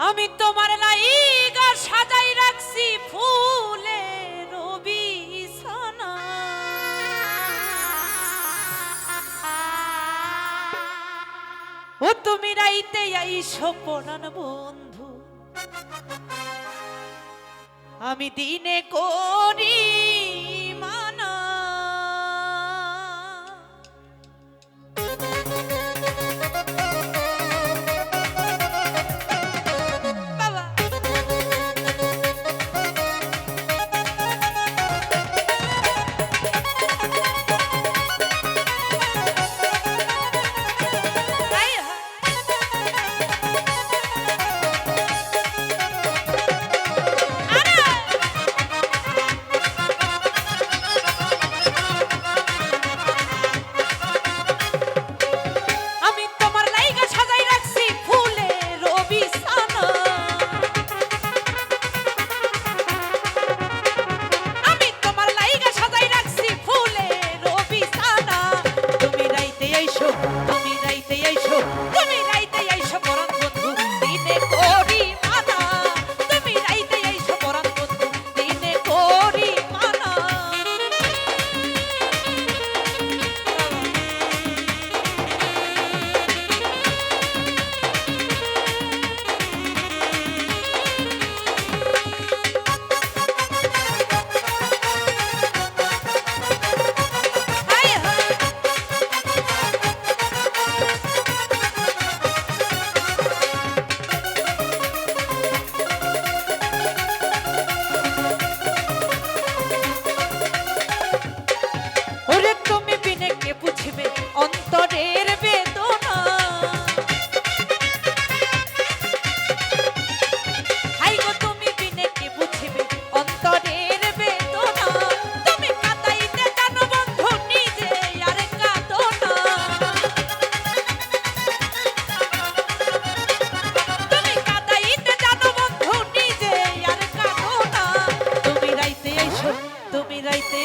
আমি তোমার লাইগা সাজাই রাখছি ফুলে রবি ও তুমি রাইতে আইসো সপনান বন্ধু। আমি দিনে করি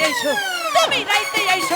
আইসো তুমি রাইতে আইসো